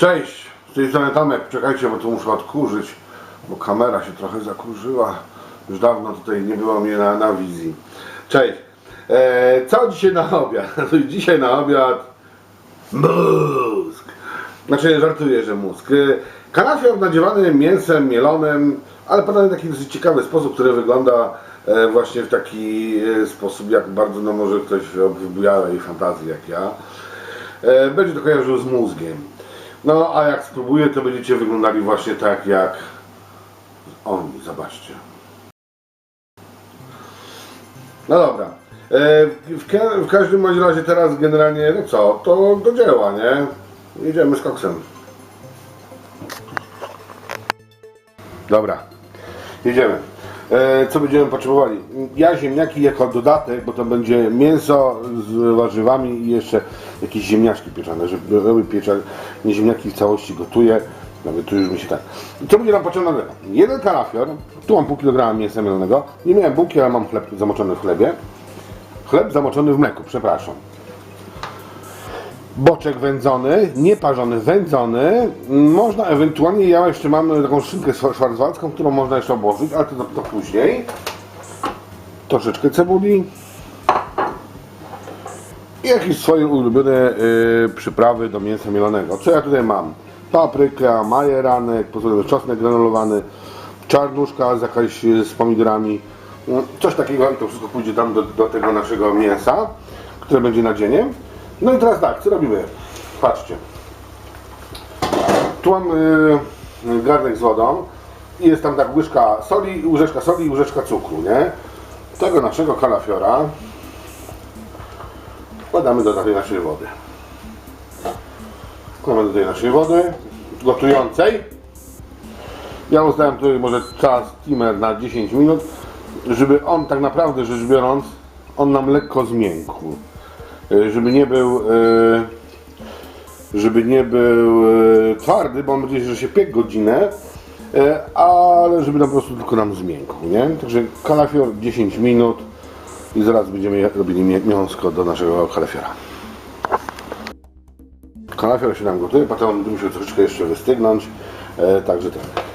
Cześć, z tej strony Tomek. Czekajcie, bo tu muszę odkurzyć, bo kamera się trochę zakurzyła. Już dawno tutaj nie było mnie na, na wizji. Cześć. E, co dzisiaj na obiad? dzisiaj na obiad mózg. Znaczy, żartuję, że mózg. E, Kalafior nadziewany mięsem mielonym, ale podany w taki dosyć ciekawy sposób, który wygląda e, właśnie w taki e, sposób, jak bardzo no może ktoś o wybujałej fantazji jak ja. Będzie to kojarzył z mózgiem. No, a jak spróbuję, to będziecie wyglądali właśnie tak jak oni, zobaczcie. No dobra. E, w, ka- w każdym bądź razie teraz generalnie, no co, to do dzieła, nie? Jedziemy z koksem. Dobra, jedziemy. E, co będziemy potrzebowali? Ja ziemniaki jako dodatek, bo to będzie mięso z warzywami i jeszcze jakieś ziemniaczki pieczone, żeby były pieczone, nie ziemniaki w całości gotuję. Nawet tu już mi się tak. Co będzie nam potrzebne? Jeden kalafior, tu mam pół kilograma mięsa mielonego. Nie miałem bułki, ale mam chleb zamoczony w chlebie. Chleb zamoczony w mleku, przepraszam. Boczek wędzony, nieparzony, wędzony. Można ewentualnie, ja jeszcze mam taką szynkę szwa- szwarcwaldzką, którą można jeszcze obłożyć, ale to, to, to później. Troszeczkę cebuli. I jakieś swoje ulubione y, przyprawy do mięsa mielonego. Co ja tutaj mam? Papryka, majeranek, pozwolę czosnek granulowany, czarnuszka z jakaś y, z pomidorami. No, Coś takiego i to wszystko pójdzie tam do, do tego naszego mięsa, które będzie nadzieniem. No i teraz tak, co robimy? Patrzcie. Tu mam y, garnek z wodą i jest tam tak łyżka soli, łyżeczka soli i łyżeczka cukru, nie? Tego naszego kalafiora wkładamy do tej naszej wody. Wkładamy do tej naszej wody gotującej. Ja ustawiam tutaj może czas timer na 10 minut, żeby on tak naprawdę rzecz biorąc, on nam lekko zmiękł. Y, Żeby nie był y, żeby nie był y, twardy, bo mam nadzieję, że się piek godzinę, ale żeby po prostu tylko nam zmiękł, nie? Także kalafior 10 minut i zaraz będziemy robili mię- mięsko do naszego kalafiora. Kalafior się nam gotuje, potem on musiał troszeczkę jeszcze wystygnąć, e, także tak.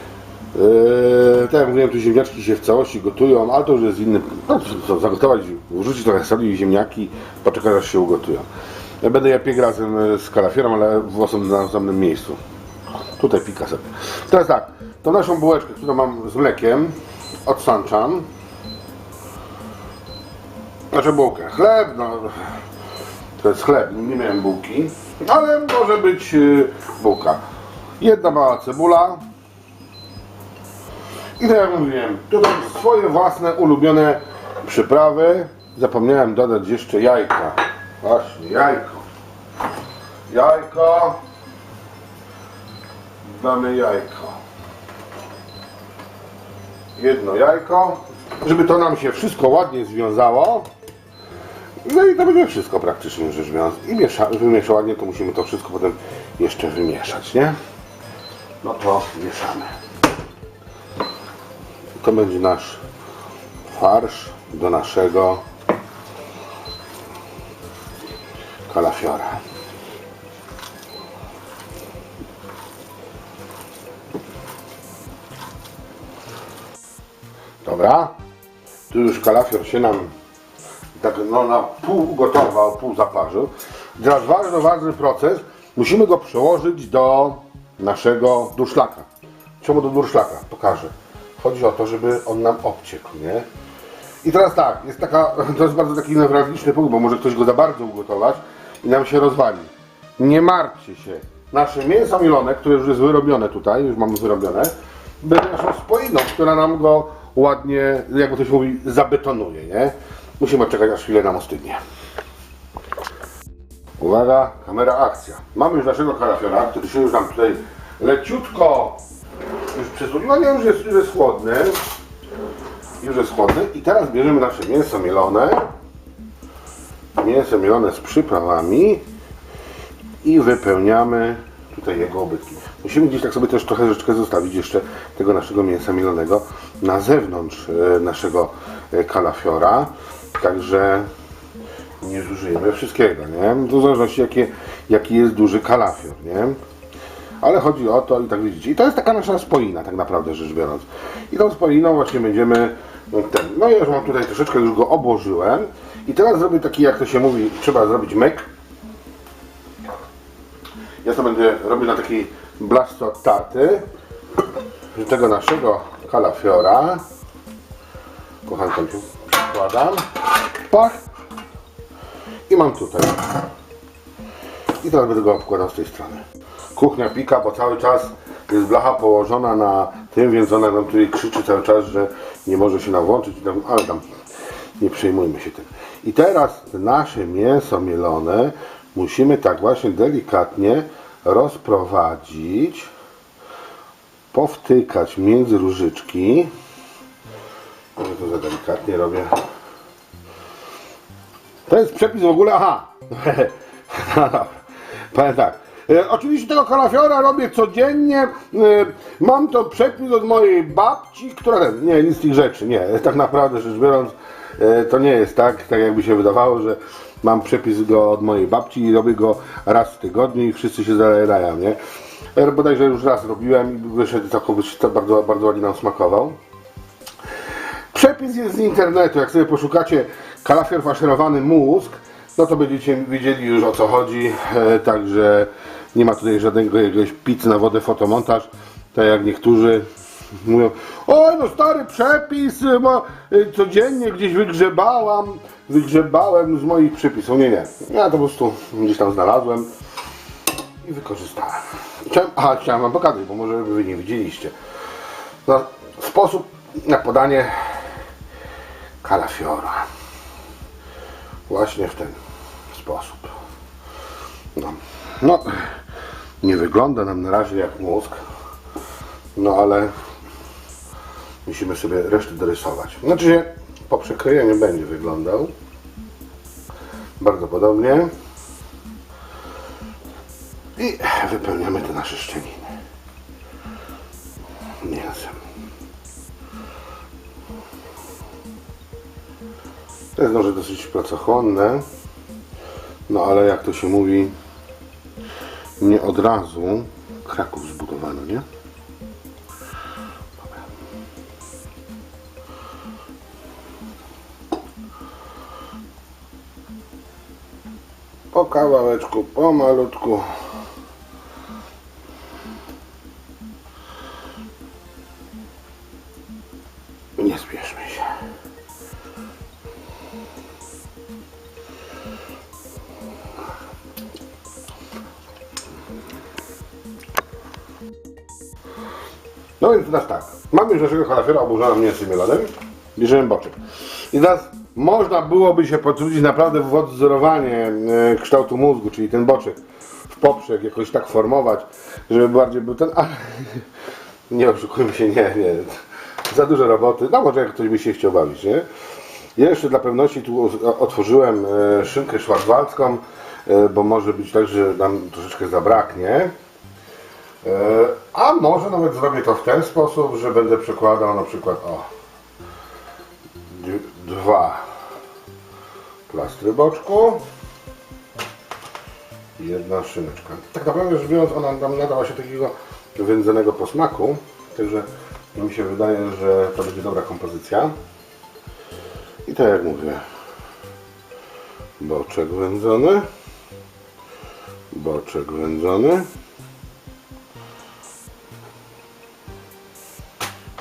E, tak jak mówiłem, tu ziemniaczki się w całości gotują, ale to już jest inny, no co, zagotować, wrzucić trochę soli i ziemniaki, poczekać aż się ugotują. Ja będę je piek razem e, z kalafiorem, ale w osobnym, osobnym miejscu. Tutaj pika sobie. Teraz tak, tą naszą bułeczkę, którą mam z mlekiem, odsączam. Znaczy bułkę. Chleb, no to jest chleb, nie miałem bułki, ale może być y, bułka. Jedna mała cebula. I tak jak mówiłem, tutaj swoje własne ulubione przyprawy. Zapomniałem dodać jeszcze jajka. Właśnie, jajko. Jajko. Damy jajko. Jedno jajko, żeby to nam się wszystko ładnie związało. No i to będzie wszystko praktycznie rzecz biorąc. I miesza, wymiesza ładnie, to musimy to wszystko potem jeszcze wymieszać, nie? No to mieszamy. To będzie nasz farsz do naszego kalafiora. Dobra. Tu już kalafior się nam tak no, na pół ugotował, pół zaparzył. Teraz ważny, ważny proces. Musimy go przełożyć do naszego durszlaka. Czemu do durszlaka? Pokażę. Chodzi o to, żeby on nam obciekł, nie? I teraz tak, jest taka, to jest bardzo taki newralgiczny punkt, bo może ktoś go za bardzo ugotować i nam się rozwali. Nie martwcie się. Nasze mięso milone, które już jest wyrobione tutaj, już mamy wyrobione, będzie naszą spoiną, która nam go ładnie, jak ktoś mówi, zabetonuje, nie? Musimy czekać aż chwilę nam ostygnie. Uwaga, kamera akcja. Mamy już naszego kalafiora, który się już nam tutaj leciutko przesunął. No nie, już jest, już jest chłodny. Już jest chłodny. I teraz bierzemy nasze mięso mielone. Mięso mielone z przyprawami i wypełniamy tutaj jego obytki. Musimy gdzieś tak sobie też trochę troszeczkę zostawić jeszcze tego naszego mięsa mielonego na zewnątrz e, naszego e, kalafiora. Także nie zużyjemy wszystkiego, nie? To w zależności jakie, jaki jest duży kalafior, nie? Ale chodzi o to i tak widzicie. I to jest taka nasza spoina, tak naprawdę rzecz biorąc. I tą spoiną właśnie będziemy no, ten. No ja już mam tutaj troszeczkę już go obłożyłem. I teraz zrobię taki, jak to się mówi, trzeba zrobić myk. Ja to będę robił na takiej blasto taty. Tego naszego kalafiora. Kochanką tu wkładam. Pach. I mam tutaj. I teraz będę go obkładał z tej strony. Kuchnia pika, bo cały czas jest blacha położona na tym, więc ona nam tutaj krzyczy cały czas, że nie może się nam włączyć, ale tam nie przejmujmy się tym. I teraz nasze mięso mielone musimy tak właśnie delikatnie rozprowadzić, powtykać między różyczki. Ja to za delikatnie robię. To jest przepis w ogóle, aha. No. Powiem tak. E, oczywiście tego kalafiora robię codziennie. E, mam to przepis od mojej babci, która... Nie, nic z tych rzeczy, nie. Tak naprawdę rzecz biorąc, e, to nie jest tak, tak jakby się wydawało, że mam przepis go od mojej babci i robię go raz w tygodniu i wszyscy się zalejają, nie? Bodajże już raz robiłem i wyszedł całkowicie, bardzo, bardzo ładnie nam smakował. Przepis jest z internetu. Jak sobie poszukacie kalafior faszerowany mózg, no to będziecie wiedzieli już o co chodzi. Także nie ma tutaj żadnego jakiegoś pizzy na wodę fotomontaż. Tak jak niektórzy mówią, oj no stary przepis, bo e, codziennie gdzieś wygrzebałam, wygrzebałem z moich przepisów. Nie, nie. Ja to po prostu gdzieś tam znalazłem i wykorzystałem. Chciałem, aha, chciałem wam pokazać, bo może wy nie widzieliście. No, sposób na podanie kalafiora. Właśnie w ten sposób. No, no, nie wygląda nam na razie jak mózg, no ale musimy sobie resztę dorysować. Znaczy się po przekrojeniu będzie wyglądał bardzo podobnie i wypełniamy te nasze szczeliny mięsem. To jest noże dosyć pracochłonne, no ale jak to się mówi, nie od razu Kraków zbudowano, nie? Po kawałeczku, po malutku. No więc teraz tak. Mamy już naszego kalafiora oburzonego mięsem mielonym. Bierzemy boczek. I teraz można byłoby się potrudzić naprawdę w odzorowanie e, kształtu mózgu, czyli ten boczek w poprzek jakoś tak formować, żeby bardziej był ten, ale nie oszukujmy się, nie, nie. Za dużo roboty. No może jak ktoś by się chciał bawić, nie? Jeszcze dla pewności tu otworzyłem e, szynkę szwarcwaldzką, e, bo może być tak, że nam troszeczkę zabraknie. E, A może nawet zrobię to w ten sposób, że będę przekładał na przykład o dwa plastry boczku jedna szyneczka. Tak naprawdę rzecz biorąc ona nam nadała się takiego wędzonego posmaku, także mi się wydaje, że to będzie dobra kompozycja. I tak jak mówię, boczek wędzony, boczek wędzony.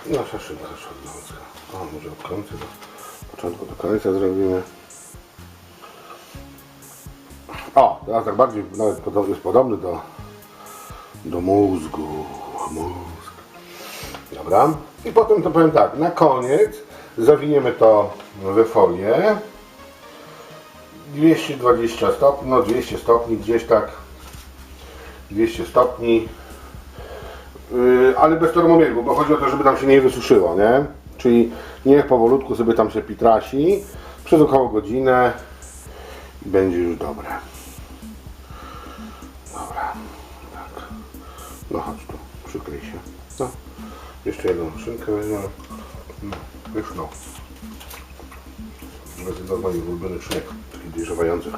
Nasza szynka szarlącka. O, może od końca do początku do końca zrobimy. O, teraz tak bardziej nawet podo- jest podobny do, do mózgu. Mózg. Dobra. I potem to powiem tak, na koniec zawiniemy to we folię. 220 stopni, no 200 stopni, gdzieś tak. 200 stopni. Yy, ale bez termobiegu, bo chodzi o to, żeby tam się nie wysuszyło, nie? Czyli niech powolutku sobie tam się pitrasi przez około godzinę i będzie już dobre. Dobra, tak. No chodź tu, przykryj się. No, jeszcze jedną szynkę weźmiemy. No, już no. To jest jeden z moich ulubionych szynek, takich dojrzewających.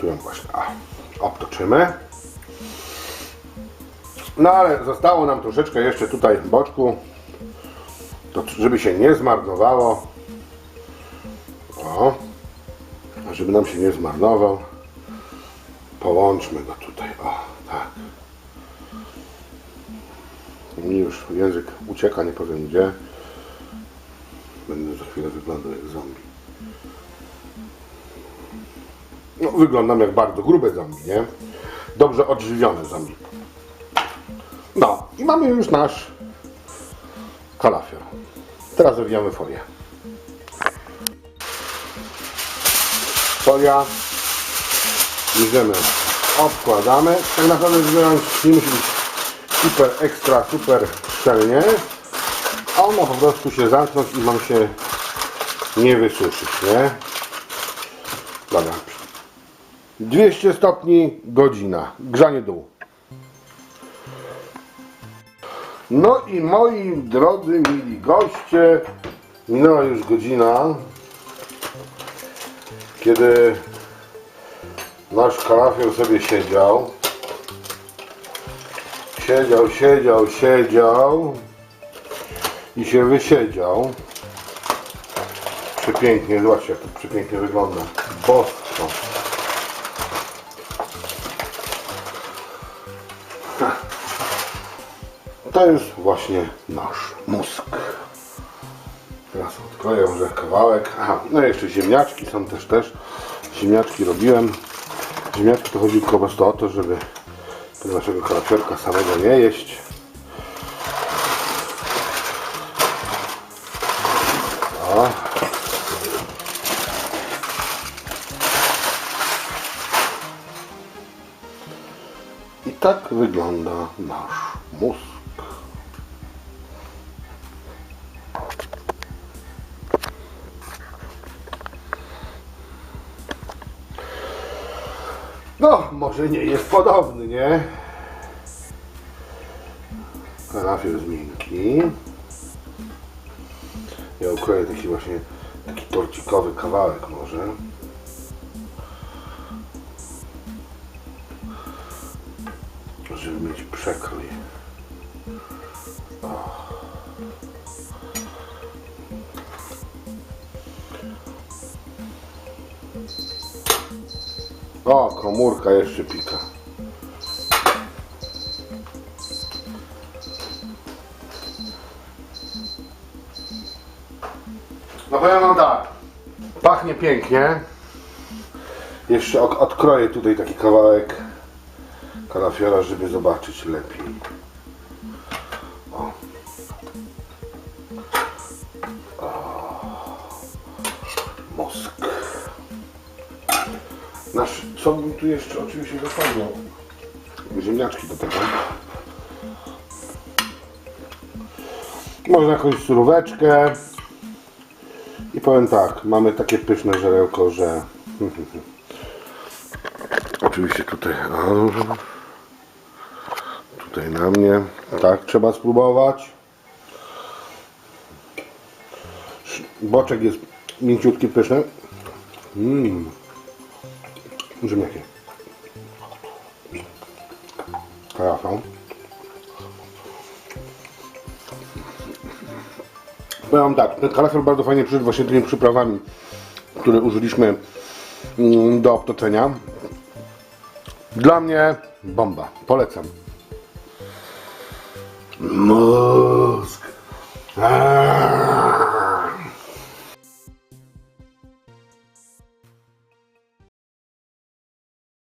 Tu ją właśnie, a, obtoczymy. No ale zostało nam troszeczkę jeszcze tutaj boczku, to żeby się nie zmarnowało. O, żeby nam się nie zmarnował, połączmy go tutaj. O, tak. Mi już język ucieka, nie powiem gdzie. Będę za chwilę wyglądał jak zombie. No, wyglądam jak bardzo grube zombie, nie? Dobrze odżywione zombie. No i mamy już nasz kalafior. Teraz zawijamy folię. Folia. Bierzemy, obkładamy. Tak naprawdę biorąc nie musi być super ekstra, super szczelnie. A on po prostu się zamknąć i mam się nie wysuszyć, nie? Dobra. 200 stopni godzina. Grzanie dół. No i moi drodzy, mili goście, minęła już godzina, kiedy nasz kalafior sobie siedział. Siedział, siedział, siedział i się wysiedział. Przepięknie, zobaczcie jak to przepięknie wygląda. Bosko. To jest właśnie nasz mózg. Teraz odkroję może kawałek. Aha, no i jeszcze ziemniaczki są też też. Ziemniaczki robiłem. Ziemniaczki to chodzi prostu o to, żeby tego naszego kalafiorka samego nie jeść. I tak wygląda nasz mózg. No, może nie jest podobny, nie? Kalafior jest miękki. Ja ukroję taki właśnie taki torcikowy kawałek może. Żeby mieć przekrój. O, komórka jeszcze pika. No powiem wam tak. Pachnie pięknie. Jeszcze odkroję tutaj taki kawałek kalafiora, żeby zobaczyć lepiej. Co bym tu jeszcze oczywiście zapomniał? Ziemniaczki do tego. Można jakąś suróweczkę. I powiem tak, mamy takie pyszne żarełko, że... Oczywiście tutaj... Tutaj na mnie. Tak, trzeba spróbować. Boczek jest mięciutki, pyszny. Mmm. Ziemniaki. Karafa. Powiem tak, ten kalafior bardzo fajnie przyszedł właśnie tymi przyprawami, które użyliśmy mm, do obtoczenia. Dla mnie bomba. Polecam. Mózg. Aaaa.